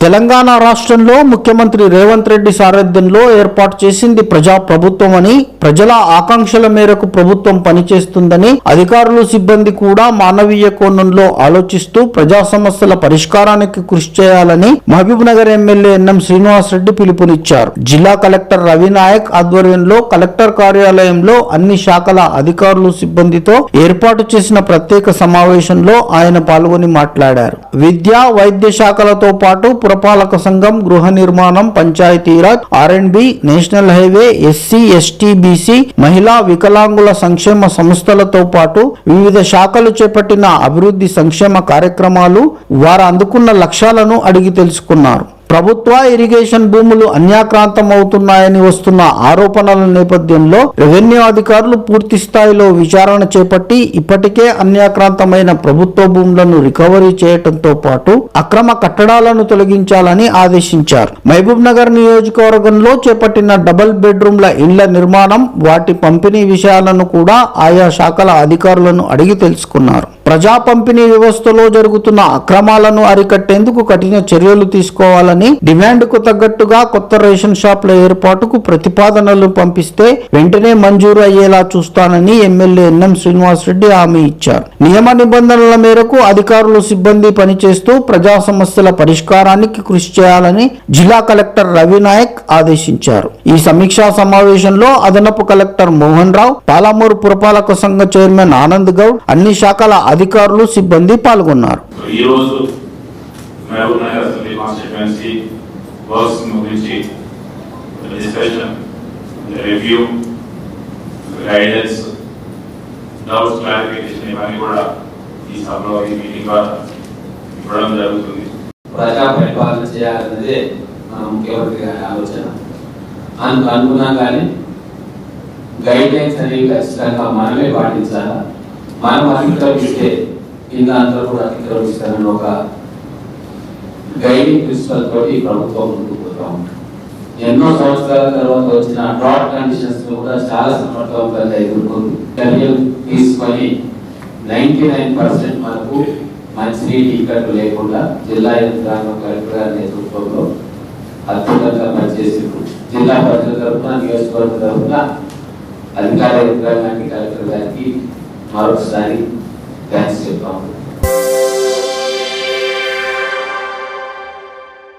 తెలంగాణ రాష్ట్రంలో ముఖ్యమంత్రి రేవంత్ రెడ్డి సారథ్యంలో ఏర్పాటు చేసింది ప్రజా ప్రభుత్వం అని ప్రజల ఆకాంక్షల మేరకు ప్రభుత్వం పనిచేస్తుందని అధికారులు సిబ్బంది కూడా మానవీయ కోణంలో ఆలోచిస్తూ ప్రజా సమస్యల పరిష్కారానికి కృషి చేయాలని మహబూబ్ నగర్ ఎమ్మెల్యే ఎన్ఎం శ్రీనివాస్ రెడ్డి పిలుపునిచ్చారు. జిల్లా కలెక్టర్ రవినాయక్ ఆధ్వర్యంలో కలెక్టర్ కార్యాలయంలో అన్ని శాఖల అధికారులు సిబ్బందితో ఏర్పాటు చేసిన ప్రత్యేక సమావేశంలో ఆయన పాల్గొని మాట్లాడారు. విద్య వైద్య శాఖలతో పాటు పురపాలక సంఘం గృహ నిర్మాణం Panchayati Raj R and B national highway SC ST BC మహిళా వికలాంగుల సంక్షేమ సంస్థలతో పాటు వివిధ శాఖలు చేపట్టిన అభివృద్ధి సంక్షేమ కార్యక్రమాలు వారు అందుకున్న లక్ష్యాలను అడిగి తెలుసుకున్నారు. ప్రభుత్వ ఇరిగేషన్ భూములు అన్యాక్రాంతం అవుతున్నాయని వస్తున్న ఆరోపణల నేపథ్యంలో రెవెన్యూ అధికారులు పూర్తి స్థాయిలో విచారణ చేపట్టి ఇప్పటికే అన్యాక్రాంతమైన ప్రభుత్వ భూములను రికవరీ చేయటంతో పాటు అక్రమ కట్టడాలను తొలగించాలని ఆదేశించారు. మహబూబ్ నగర్ నియోజకవర్గంలో చేపట్టిన డబుల్ బెడ్రూమ్ల ఇండ్ల నిర్మాణం వాటి పంపిణీ విషయాలను కూడా ఆయా శాఖల అధికారులను అడిగి తెలుసుకున్నారు. ప్రజా పంపిణీ వ్యవస్థలో జరుగుతున్న అక్రమాలను అరికట్టేందుకు కఠిన చర్యలు తీసుకోవాలని డిమాండ్కు తగ్గట్టుగా కొత్త రేషన్ షాప్ల ఏర్పాటుకు ప్రతిపాదనలు పంపిస్తే వెంటనే మంజూరు అయ్యేలా చూస్తానని ఎమ్మెల్యే ఎన్ఎం శ్రీనివాసరెడ్డి హామీ ఇచ్చారు. నియమ నిబంధనల మేరకు అధికారులు సిబ్బంది పనిచేస్తూ ప్రజా సమస్యల పరిష్కారానికి కృషి చేయాలని జిల్లా కలెక్టర్ రవినాయక్ ఆదేశించారు. ఈ సమీక్షా సమావేశంలో అదనపు కలెక్టర్ మోహన్ రావు పాలమూరు పురపాలక సంఘ చైర్మన్ ఆనంద్ గౌడ్ అన్ని శాఖల అధికారులు సిబ్బంది పాల్గొన్నారు. అసెంబ్లీ కాన్స్టిట్యుయెన్సీ వర్క్స్ గురించి discussion review guidance doubts clarification ఇవన్నీ కూడా ఈ సభలో ఈ మీటింగ్ ద్వారా ఇవ్వడం జరుగుతుంది. ప్రజా పరిపాలన చేయాలన్నదే మన ముఖ్యమంత్రి గారి ఆలోచన. అందుకు అనుగుణంగానే గైడ్ లైన్స్ అనేవి ఖచ్చితంగా మనమే పాటించాలా? మనం అతిక్రమిస్తే కింద అందరూ కూడా అతిక్రమిస్తారని ఒక గైడింగ్ ప్రిన్సిపల్ తోటి ఈ ప్రభుత్వం ముందుకు పోతా ఉంది. ఎన్నో సంవత్సరాల తర్వాత వచ్చిన డ్రాట్ కండిషన్స్ కూడా చాలా సమర్థవంతంగా ఎదుర్కొంది. చర్యలు తీసుకొని నైన్టీ నైన్ పర్సెంట్ మనకు మంచినీటి ఇక్కట్లు లేకుండా జిల్లా యంత్రాంగం కలెక్టర్ గారి నేతృత్వంలో అద్భుతంగా పనిచేసిండ్రు. జిల్లా ప్రజల తరఫున నియోజకవర్గ తరఫున అధికార యంత్రాంగానికి కలెక్టర్ గారికి మరొకసారి థ్యాంక్స్ చెప్తాము